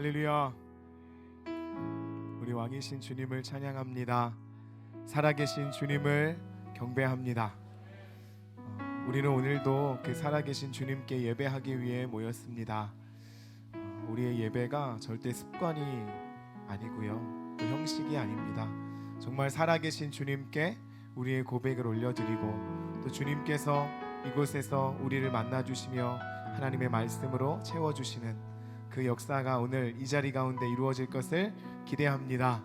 할렐루야. 우리 왕이신 주님을 찬양합니다. 살아계신 주님을 경배합니다. 어, 우리는 오늘도 그 살아계신 주님께 예배하기 위해 모였습니다. 어, 우리의 예배가 절대 습관이 아니고요. 또 형식이 아닙니다. 정말 살아계신 주님께 우리의 고백을 올려드리고 또 주님께서 이곳에서 우리를 만나 주시며 하나님의 말씀으로 채워 주시는 그 역사가 오늘 이 자리 가운데 이루어질 것을 기대합니다.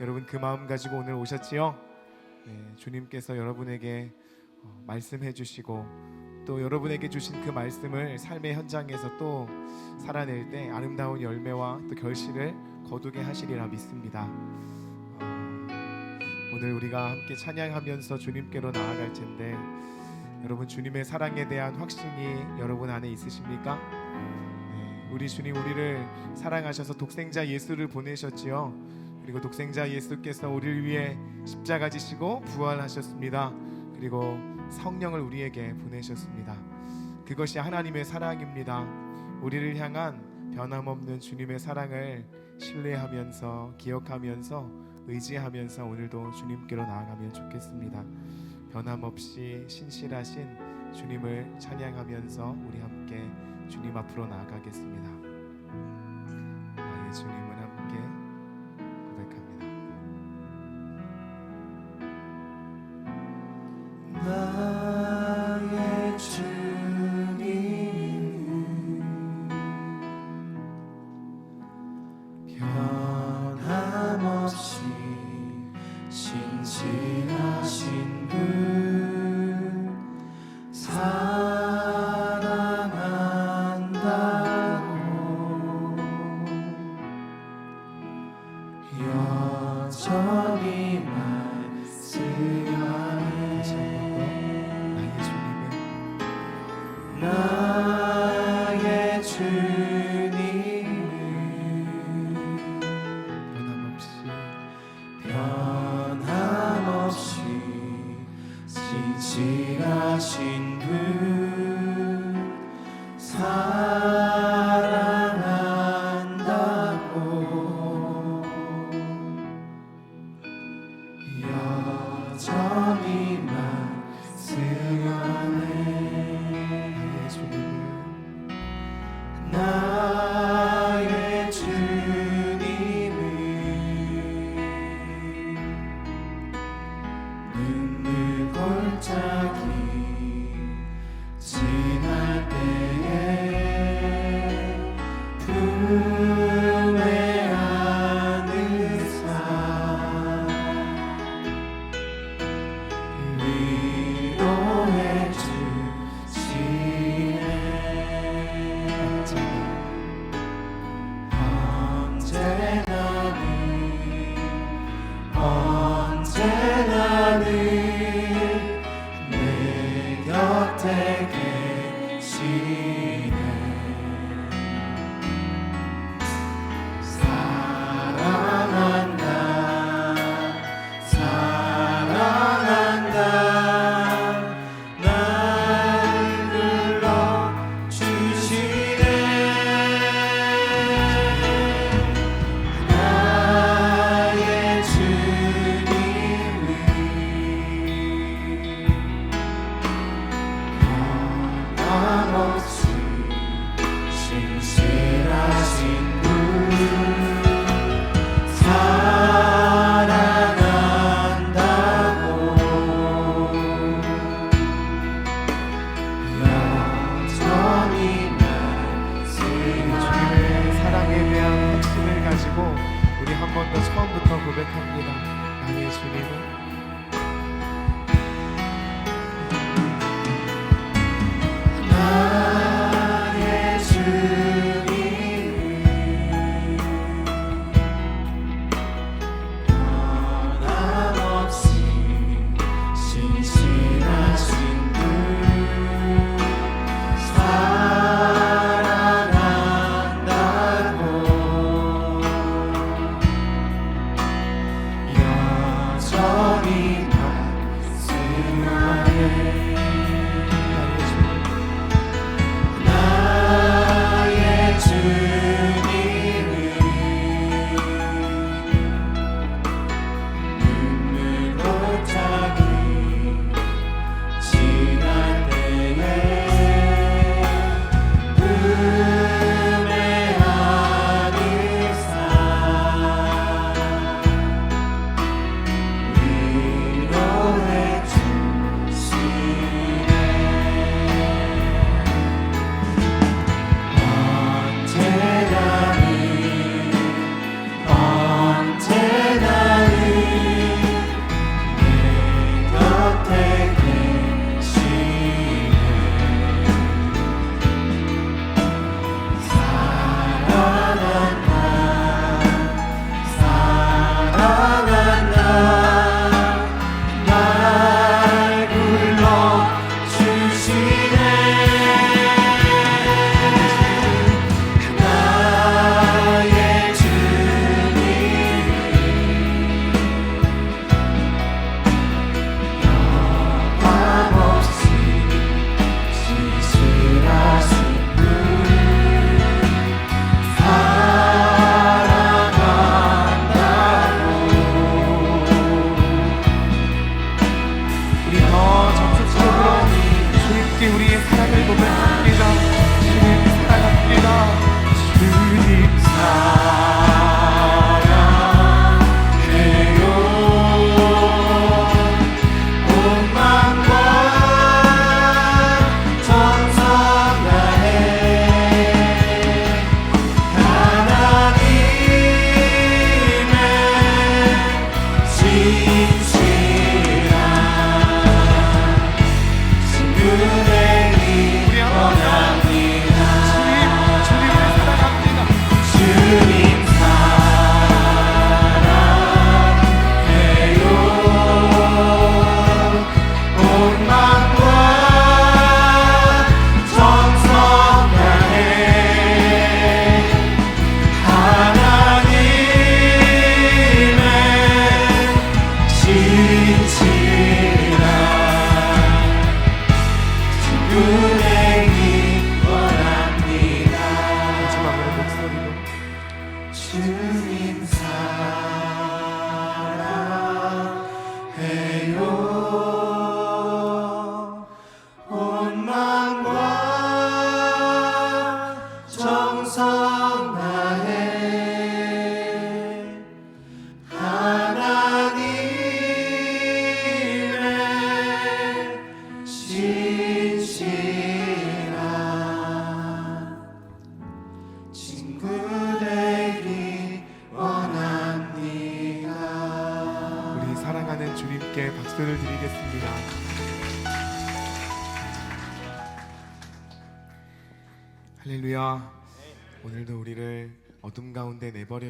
여러분 그 마음 가지고 오늘 오셨지요? 네, 주님께서 여러분에게 어, 말씀해 주시고 또 여러분에게 주신 그 말씀을 삶의 현장에서 또 살아낼 때 아름다운 열매와 또 결실을 거두게 하시리라 믿습니다. 어, 오늘 우리가 함께 찬양하면서 주님께로 나아갈 텐데 여러분 주님의 사랑에 대한 확신이 여러분 안에 있으십니까? 네, 우리 주님 우리를 사랑하셔서 독생자 예수를 보내셨지요. 그리고 독생자 예수께서 우리를 위해 십자가 지시고 부활하셨습니다. 그리고 성령을 우리에게 보내셨습니다. 그것이 하나님의 사랑입니다. 우리를 향한 변함없는 주님의 사랑을 신뢰하면서 기억하면서 의지하면서 오늘도 주님께로 나아가면 좋겠습니다. 변함없이 신실하신 주님을 찬양하면서 우리 함께 주님 앞으로 나아가겠습니다. 나의 주님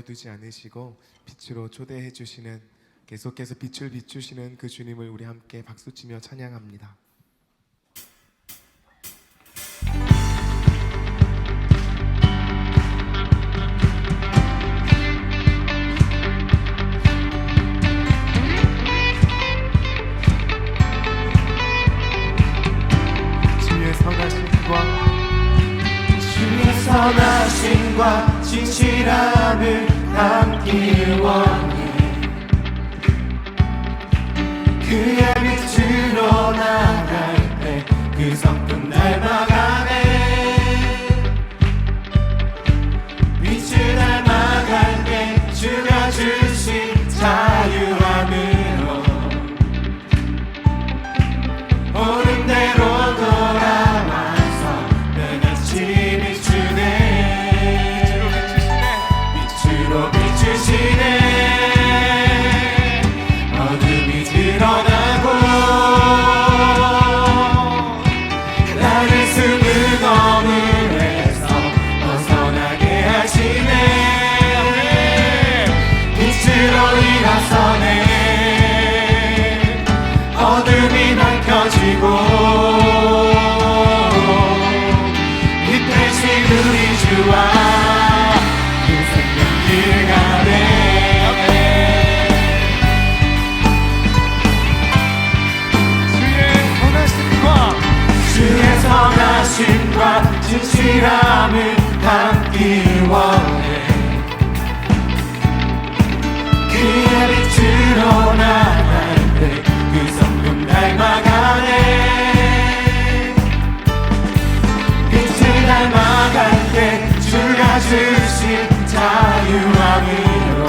버려두지 않으시고 빛으로 초대해 주시는 계속해서 빛을 비추시는 그 주님을 우리 함께 박수치며 찬양합니다. 주님의 선하신 힘과 진실함을 담길 원해. 그의 빛으로 나갈 때 그 성품 닮아가네 빛을 닮아갈 때 주가 주신 자. 쓰신 자유함이로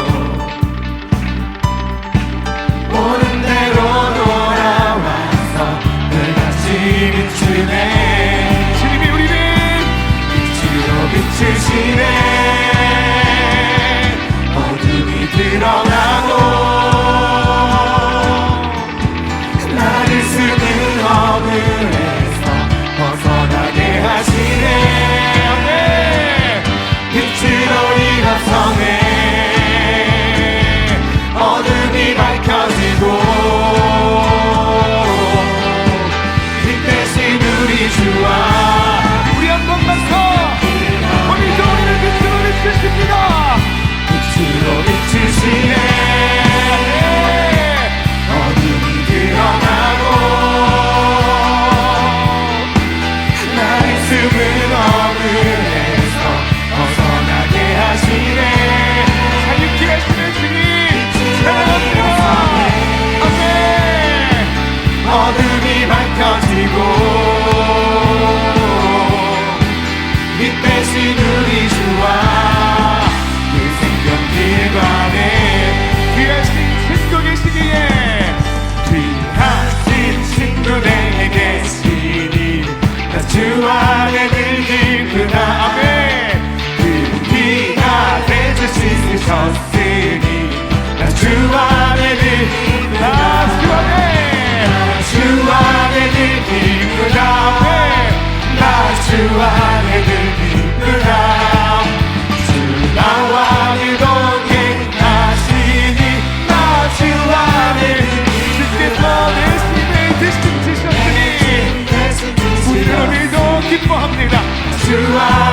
오는 대로 돌아와서 불같이 비추네. 주님이 우리를 빛으로 비추시네. 어둠이 드러나고 Throughout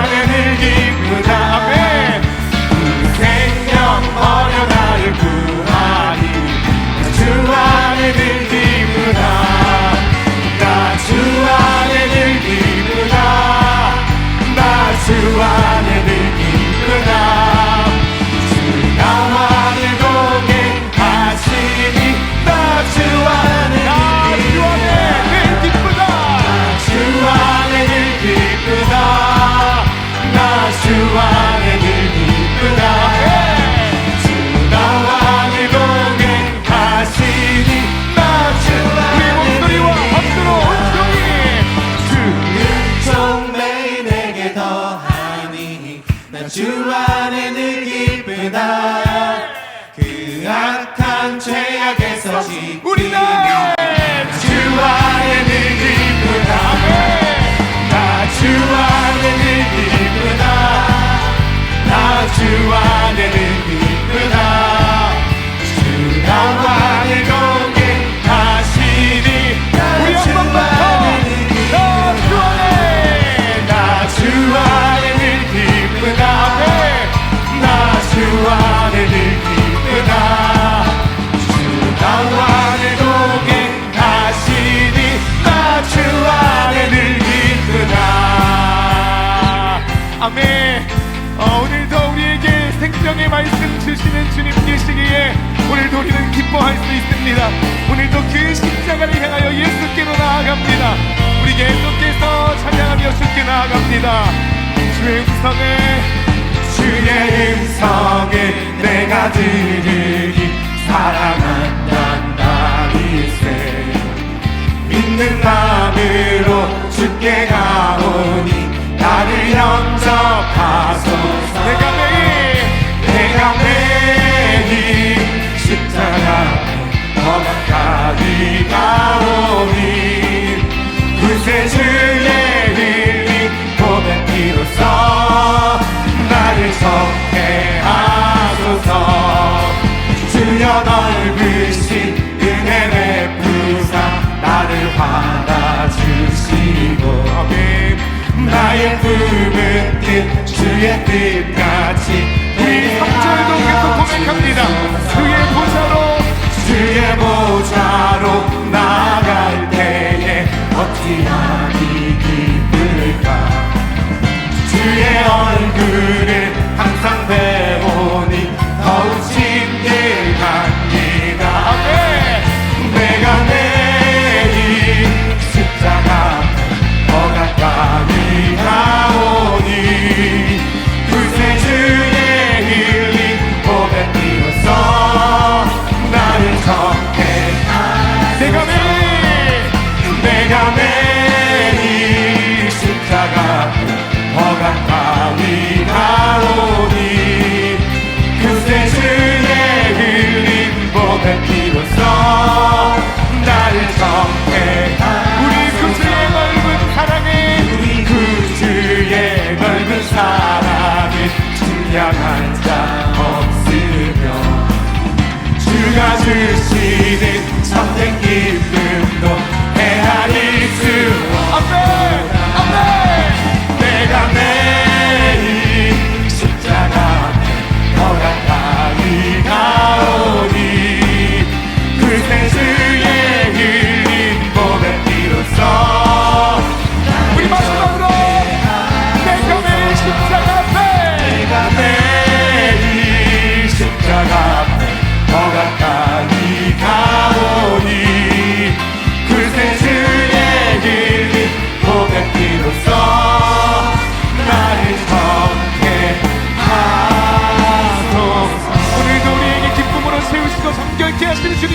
unidade. 우리는 기뻐할 수 있습니다. 오늘도 그 십자가를 향하여 예수께로 나아갑니다. 우리 계속해서 찬양하며 주께 나아갑니다. 주의 음성에 주의 음성을 내가 들으니 사랑한단다 이세 믿는 마음으로 주께 가오니 나를 영접하소서 더 가까이 가오니 구세 주의 흘린 고백 피로써 나를 적게 하소서 주여 넓으신 은혜 베푸사 나를 받아주시고. 나의 품은 뜻 주의 뜻같이 우리 3절도 계속 고백합니다. 주의 사랑을 증량한 자 없으며 주가 주시는 참된 기쁨도 헤아릴 수 아멘.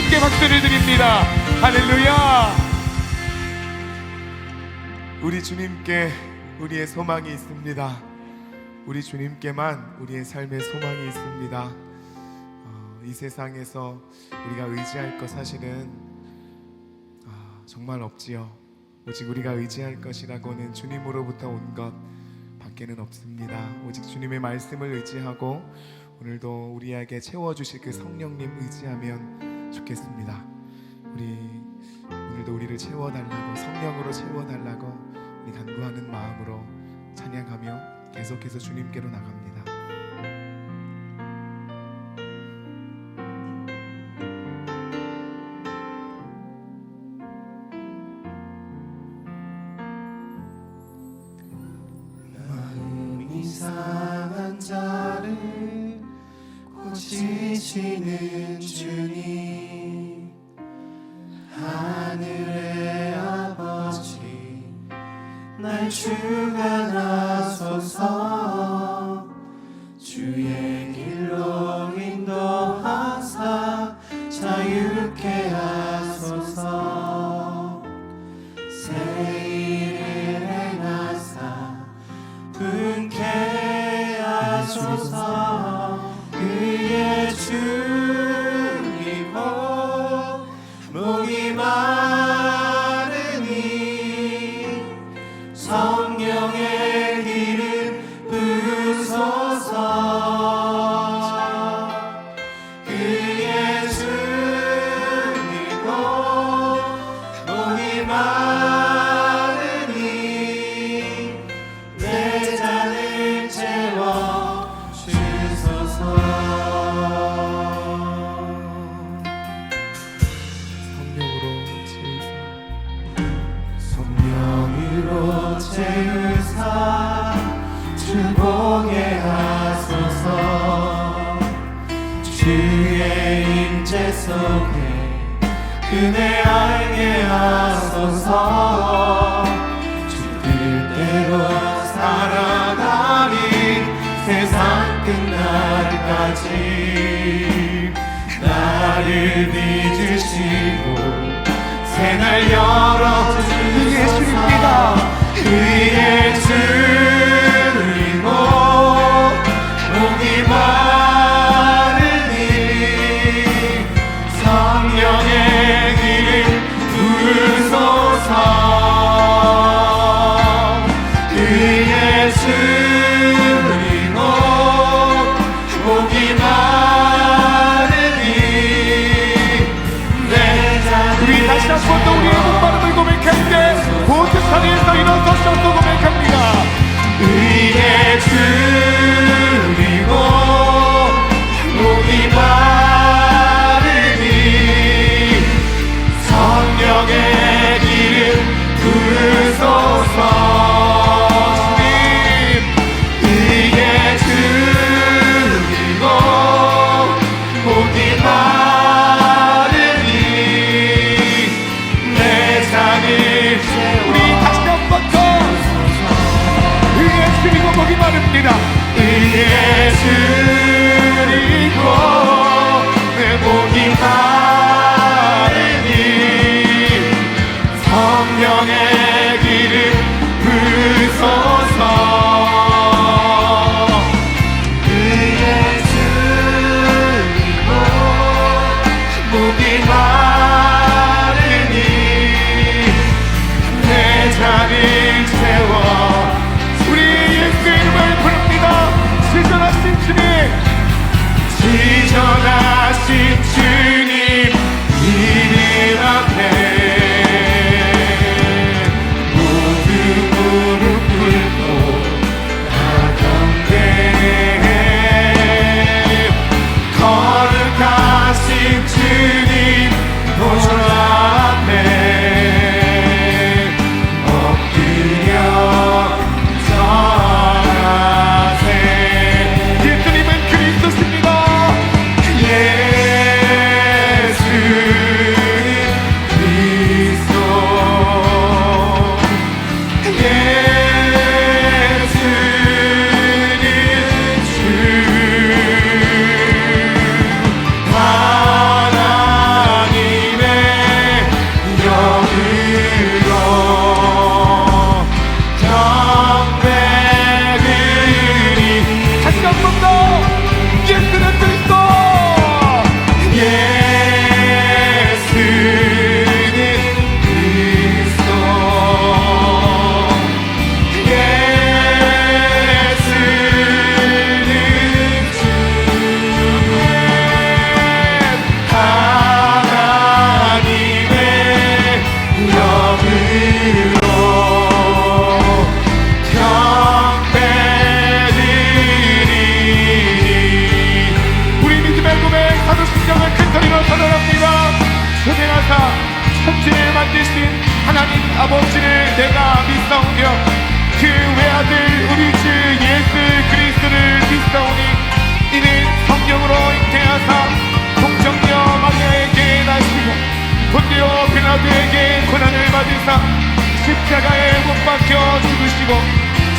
주님께 박수를 드립니다. 할렐루야. 우리 주님께 우리의 소망이 있습니다. 우리 주님께만 우리의 삶의 소망이 있습니다. 어, 이 세상에서 우리가 의지할 것 사실은 아, 정말 없지요. 오직 우리가 의지할 것이라고는 주님으로부터 온 것 밖에는 없습니다. 오직 주님의 말씀을 의지하고 오늘도 우리에게 채워주실 그 성령님 의지하면 좋겠습니다. 우리 오늘도 우리를 채워달라고 성령으로 채워달라고 우리 간구하는 마음으로 찬양하며 계속해서 주님께로 나갑니다. 주님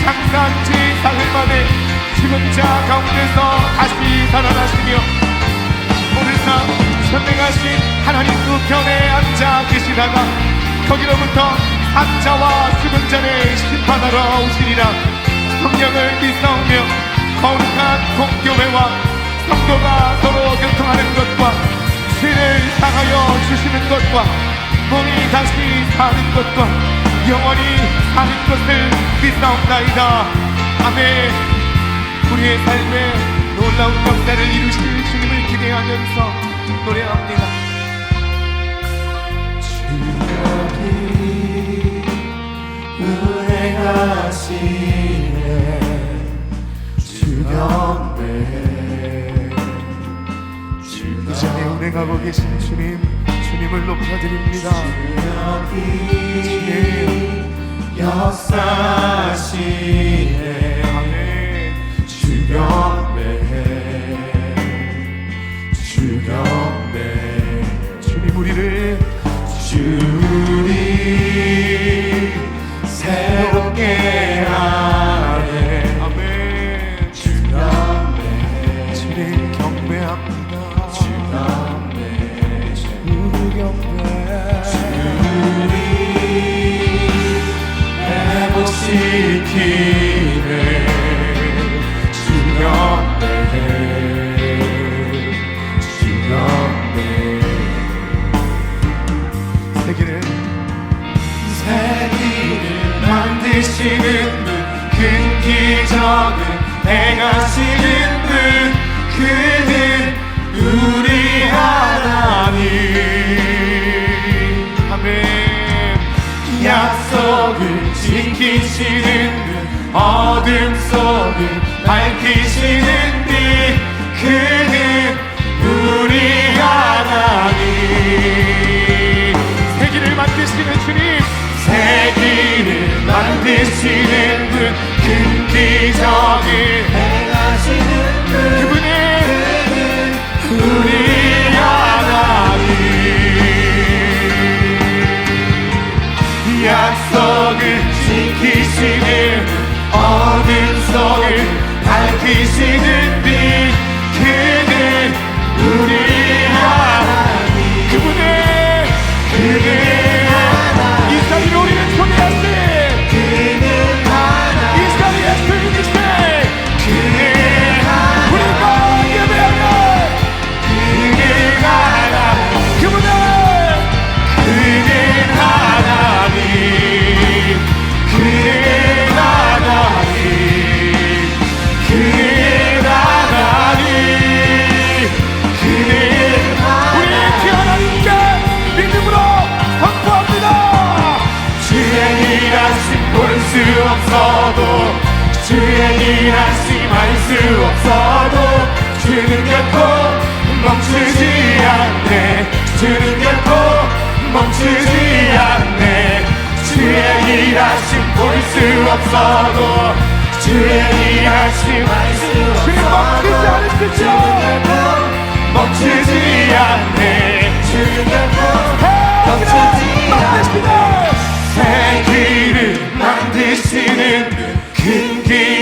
잠깐치 사흘 만에 죽은 자 가운데서 다시 살아나시며 오늘 밤 현명하신 하나님 그 우편에 앉아 계시다가 거기로부터 악자와 죽은 자를 심판하러 오시리라. 성령을 믿사오며 거룩한 공교회와 성도가 서로 교통하는 것과 죄를 향하여 주시는 것과 몸이 다시 사는 것과 영원히 사는 것을 믿사옵나이다. 아멘. 우리의 삶에 놀라운 역사를 이루실 주님을 기대하면서 노래합니다. 주님이 은혜가시네. 주경배 주이 전에 운행하고 계신 주님 주님을 높여드립니다. 주님 역사시네. 주 경배해 주 경배 주님 우리를 주님 새롭게 지키네. 주여 내 주여 내 세계를 세계를 만드시는 분 큰 기적을 행하시는 분 그는 우리 비치는 빛 어둠 속에 밝히시는 빛 그는 우리 하나님. 세기를 만드시는 주님. 세기를 만드시는 분큰 기적을 없어도 주의 일할수 주님 먹히지 않을 것이오 먹히지 않네. 넘치지 않네. 새 길을 만드시는 큰 길.